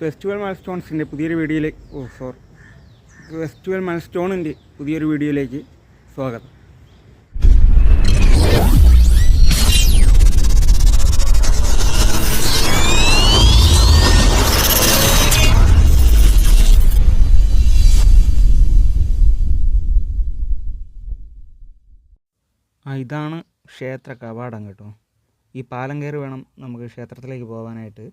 Festival മൈൽസ്റ്റോൺസിന്റെ പുതിയൊരു വീഡിയോയിലേക്ക് ഓ sorry festival മൈൽസ്റ്റോണിന്റെ പുതിയൊരു വീഡിയോയിലേക്ക് സ്വാഗതം. ആ ഇതാണ് ക്ഷേത്ര കവാടം കേട്ടോ. ഈ പാലം കയറി വേണം നമുക്ക് ക്ഷേത്രത്തിലേക്ക് പോകാനായിട്ട്.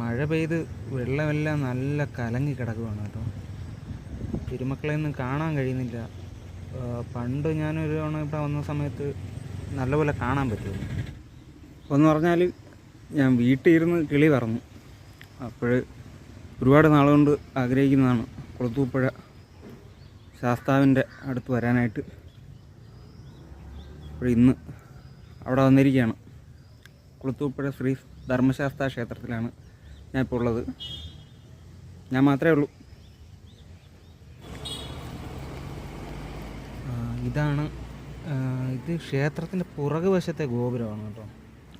മഴ പെയ്ത് വെള്ളമെല്ലാം നല്ല കലങ്ങി കിടക്കുകയാണ് കേട്ടോ. തിരുമക്കളെ ഒന്നും കാണാൻ കഴിയുന്നില്ല. പണ്ട് ഞാനൊരു തവണ ഇവിടെ വന്ന സമയത്ത് നല്ലപോലെ കാണാൻ പറ്റുന്നു എന്ന് പറഞ്ഞാൽ ഞാൻ വീട്ടിൽ ഇരുന്ന് കിളി പറന്നു. അപ്പോൾ ഒരുപാട് നാളുകൊണ്ട് ആഗ്രഹിക്കുന്നതാണ് കുളത്തൂപ്പുഴ ശാസ്താവിന്റെ അടുത്ത് വരാനായിട്ട്. അപ്പോൾ ഇന്ന് അവിടെ വന്നിരിക്കുകയാണ്. കുളത്തൂപ്പുഴ ശ്രീ ധർമ്മശാസ്താ ക്ഷേത്രത്തിലാണ്. ഞാൻ ഇപ്പോൾ ഉള്ളത്. ഞാൻ മാത്രമേ ഉള്ളൂ. ഇതാണ് ഇത് ക്ഷേത്രത്തിന്റെ പുറകു വശത്തെ ഗോപുരമാണ് കേട്ടോ.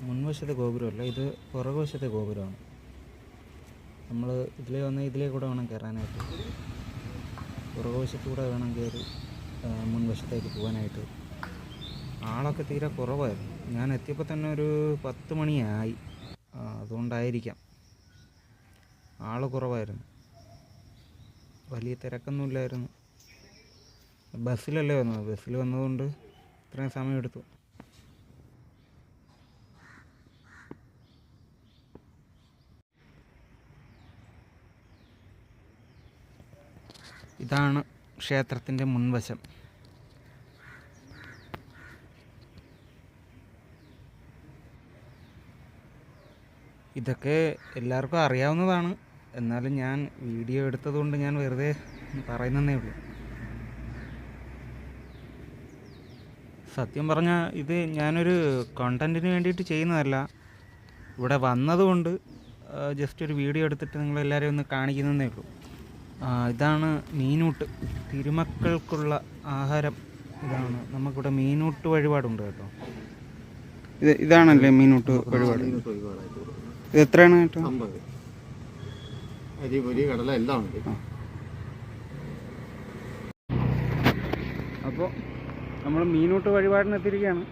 മുൻവശത്തെ ഗോപുരമല്ല ഇത് പുറകു വശത്തെ ഗോപുരമാണ്. നമ്മൾ ഇതിലേ വന്ന് ഇതിലേ കൂടെ വേണം കയറാനായിട്ട്. പുറകുവശത്തൂടെ വേണം കയറി മുൻവശത്തേക്ക് പോകാനായിട്ട്. ആളൊക്കെ തീരെ കുറവായിരുന്നു. ഞാൻ എത്തിയപ്പോൾ തന്നെ ഒരു പത്ത് മണിയായി. അതുകൊണ്ടായിരിക്കാം. ആൾ കുറവായിരുന്നു. വലിയ തിരക്കൊന്നുമില്ലായിരുന്നു ബസ്സിലല്ലേ വന്നത്? ബസ്സിൽ വന്നതുകൊണ്ട് ഇത്രയും സമയം എടുത്തു ഇതാണ് ക്ഷേത്രത്തിന്റെ മുൻവശം. ഇതൊക്കെ എല്ലാവർക്കും അറിയാവുന്നതാണ്. എന്നാലും ഞാൻ വീഡിയോ എടുത്തതുകൊണ്ട് ഞാൻ വെറുതെ പറയുന്നതേ ഉള്ളൂ. സത്യം പറഞ്ഞാൽ ഇത് ഞാനൊരു കണ്ടന്റിന് വേണ്ടിയിട്ട് ചെയ്യുന്നതല്ല. ഇവിടെ വന്നതുകൊണ്ട് ജസ്റ്റ് ഒരു വീഡിയോ എടുത്തിട്ട് നിങ്ങളെല്ലാവരും ഒന്ന് കാണിക്കുന്നതേ ഉള്ളൂ. ഇതാണ് മീനൂട്ട്. തിരുമക്കൾക്കുള്ള ആഹാരം. ഇതാണ് നമുക്കിവിടെ മീനൂട്ട് വഴിപാടുണ്ട് കേട്ടോ. ഇത് ഇതാണല്ലേ മീനൂട്ട് വഴിപാട്? ഇത് എത്രയാണ് കേട്ടോ? അരി പൊരി കടല എല്ലാം ഉണ്ട്. അപ്പോൾ നമ്മൾ മീനൂട്ട് വഴിപാടിന് എത്തിയിരിക്കുകയാണ്.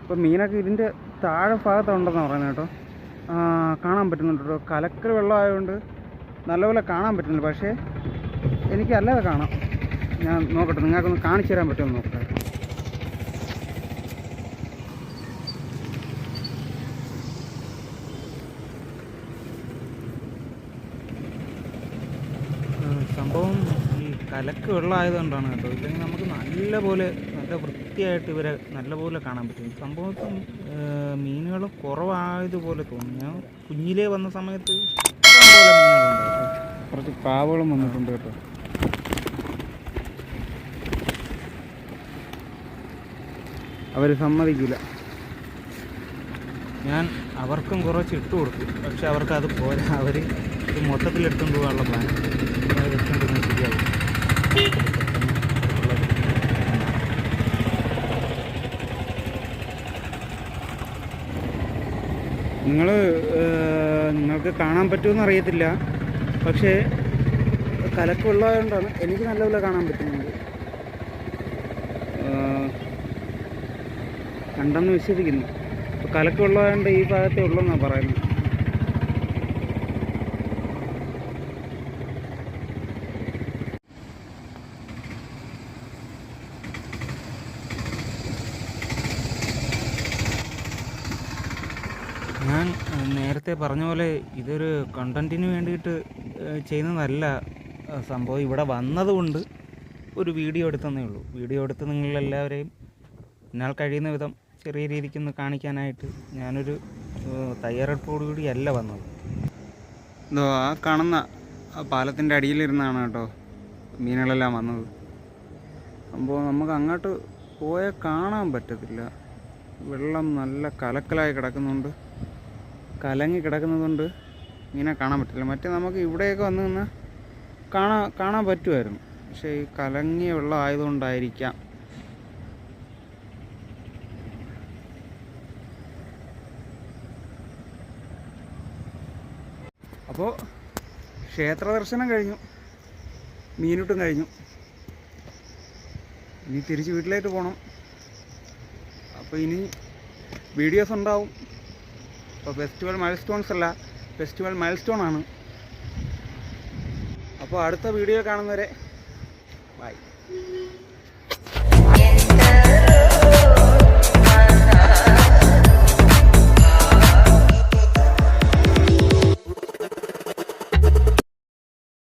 അപ്പോൾ മീനൊക്കെ ഇതിന്റെ താഴെ ഭാഗത്തുണ്ടെന്നാണ് പറയുന്നത് കേട്ടോ. കാണാൻ പറ്റുന്നുണ്ട് കേട്ടോ. കലക്കൽ വെള്ളം ആയതുകൊണ്ട് നല്ലപോലെ കാണാൻ പറ്റുന്നില്ല. പക്ഷേ എനിക്ക് അല്ലാതെ കാണാം. ഞാൻ നോക്കട്ടെ നിങ്ങൾക്കൊന്ന് കാണിച്ചു തരാൻ പറ്റുമെന്ന് നോക്കട്ടെ ആ, സംഭവം ഈ കലക്ക് വെള്ളമായതുകൊണ്ടാണ് കേട്ടോ. ഇല്ലെങ്കിൽ നമുക്ക് നല്ല പോലെ നല്ല വൃത്തിയായിട്ട് ഇവരെ നല്ല പോലെ കാണാൻ പറ്റും. സംഭവത്തും മീനുകൾ കുറവായതുപോലെ തോന്നി ഞാൻ കുഞ്ഞിലേ വന്ന സമയത്ത് കുറച്ച് പ്രാവുകളും വന്നിട്ടുണ്ട് കേട്ടോ. അവർ സമ്മതിക്കില്ല. ഞാൻ അവർക്കും കുറച്ച് ഇട്ട് കൊടുത്തു. പക്ഷെ അവർക്ക് അത് പോരാ. അവർ മൊത്തത്തിൽ എടുത്തുകൊണ്ട് പോകാനുള്ള പ്ലാൻ. എടുത്തുകൊണ്ട് ശരിയാവും നിങ്ങൾ നിങ്ങൾക്ക് കാണാൻ പറ്റുമെന്ന് അറിയത്തില്ല. പക്ഷേ കലക്കുള്ളതുകൊണ്ടാണ് എനിക്ക് നല്ലപോലെ കാണാൻ പറ്റുന്നുണ്ട്. കണ്ടെന്ന് വിശ്വസിക്കുന്നു. കലക്കുള്ളതുകൊണ്ട് കലക്ക് ഈ ഭാഗത്തേ ഉള്ളൂ പറയുന്നത്. ഞാൻ നേരത്തെ പറഞ്ഞ പോലെ ഇതൊരു കണ്ടന്റിന് വേണ്ടിയിട്ട് ചെയ്യുന്നതല്ല സംഭവം. ഇവിടെ വന്നതുകൊണ്ട് ഒരു വീഡിയോ എടുത്തതേ ഉള്ളൂ. വീഡിയോ എടുത്ത് നിങ്ങളെല്ലാവരെയും എന്നാൽ കഴിയുന്ന വിധം ചെറിയ രീതിക്കൊന്ന് കാണിക്കാനായിട്ട് ഞാനൊരു തയ്യാറെടുപ്പോടുകൂടി അല്ല വന്നത്. എന്തോ ആ കാണുന്ന പാലത്തിന്റെ അടിയിലിരുന്നാണ് കേട്ടോ മീനുകളെല്ലാം വന്നത്. അപ്പോൾ നമുക്ക് അങ്ങോട്ട് പോയാൽ കാണാൻ പറ്റത്തില്ല. വെള്ളം നല്ല കലക്കലായി കിടക്കുന്നുണ്ട്. കലങ്ങി കിടക്കുന്നതുകൊണ്ട് ഇങ്ങനെ കാണാൻ പറ്റില്ല. മറ്റേ നമുക്ക് ഇവിടെയൊക്കെ വന്നു നിന്ന് കാണാൻ കാണാൻ പറ്റുമായിരുന്നു. പക്ഷേ ഈ കലങ്ങിയ വെള്ളം ആയതുകൊണ്ടായിരിക്കാം. അപ്പോൾ ക്ഷേത്ര ദർശനം കഴിഞ്ഞു. മീനിട്ടും കഴിഞ്ഞു. ഇനി തിരിച്ച് വീട്ടിലേക്ക് പോകണം അപ്പോൾ ഇനി വീഡിയോസ് ഉണ്ടാവും. അപ്പോൾ ഫെസ്റ്റിവൽ മൈൽ സ്റ്റോൺസ് അല്ല ഫെസ്റ്റിവൽ മൈൽ സ്റ്റോൺ ആണ് അപ്പോൾ അടുത്ത വീഡിയോ കാണുന്നവരെ ബൈ.